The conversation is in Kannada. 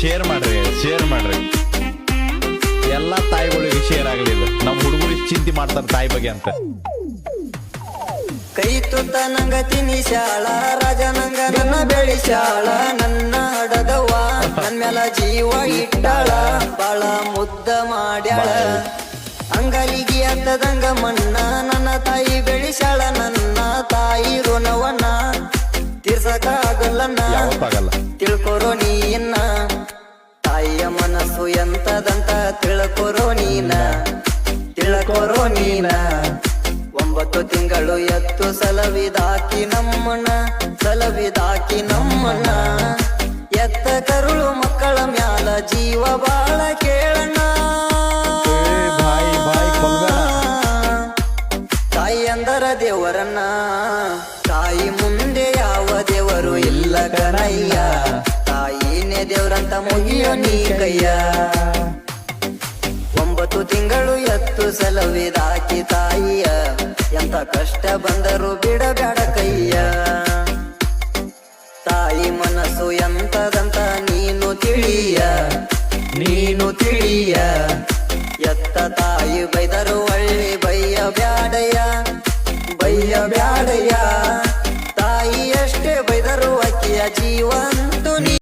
ಶೇರ್ ಮಾಡ್ರಿ ಶೇರ್ ಮಾಡ್ರಿ. ಎಲ್ಲ ತಾಯಿಗಳಿಗೆ ಶೇರ್ ಆಗ್ಲಿಲ್ಲ ನಮ್ಮ ಹುಡುಗರು ಚಿಂತೆ ಮಾಡ್ತಾರೆ ತಾಯಿ ಬಗ್ಗೆ ಅಂತ. ಕೈ ತುತ್ತ ನಂಗ ತಿನಿಶಾಳ ರಾಜ ನಂಗ ನನ್ನ ಬೆಳಿಶಾಳ ನನ್ನ ಹಡದವ್ವ ನನ್ನ ಮ್ಯಾಲ ಜೀವ ಇಟ್ಟಾಳ. ಬಾಳ ಮುದ್ದ ಮಾಡ್ಯಾಳ. ಅಂಗಲಿಗೆ ಅಂತದಂಗ ಮಣ್ಣ ನನ್ನ ತಾಯಿ ಬೆಳಿಶಾಳ ನನ್ನ ತಾಯಿ ಋಣವನ್ನ ತೀರ್ಸಕ ಆಗಲ್ಲ. ತಿಳ್ಕೊರೋ ನೀನ್ನ ನೀನ? ಒಂಬತ್ತು ತಿಂಗಳು ಎತ್ತು ಸಲವಿದಾಕಿ ನಮ್ಮಣ್ಣ ಸಲವಿದಾಕಿ ನಮ್ಮಣ್ಣ. ಎತ್ತ ಕರುಳು ಮಕ್ಕಳ ಮ್ಯಾಲ ಜೀವ ಬಾಳ ಕೇಳಣ್ಣ. ತಾಯಿ ಅಂದರ ದೇವರನ್ನ ತಾಯಿ ಮುಂದೆ ಯಾವ ದೇವರು ಇಲ್ಲ ಕನಯ್ಯ. ತಾಯಿನೇ ದೇವರಂತ ಮುಗಿಯೋ ನೀ ಕಯ್ಯ ಹತ್ತು ತಿಂಗಳು ಎತ್ತು ಸಲವಿದಾಕಿ ತಾಯಿಯ. ಎಂತ ಕಷ್ಟ ಬಂದರೂ ಬಿಡಬೇಡ ಕೈಯ. ತಾಯಿ ಮನಸ್ಸು ಎಂತದಂತ ನೀನು ತಿಳಿಯ. ನೀನು ತಿಳಿಯ. ಎತ್ತ ತಾಯಿ ಬೈದರು ಒಳ್ಳೆ ಬೈಯ ಬ್ಯಾಡಯ್ಯ. ಬೈಯ ಬ್ಯಾಡಯ್ಯ. ತಾಯಿ ಎಷ್ಟೇ ಬೈದರು ಅಕ್ಕಿಯ ಜೀವ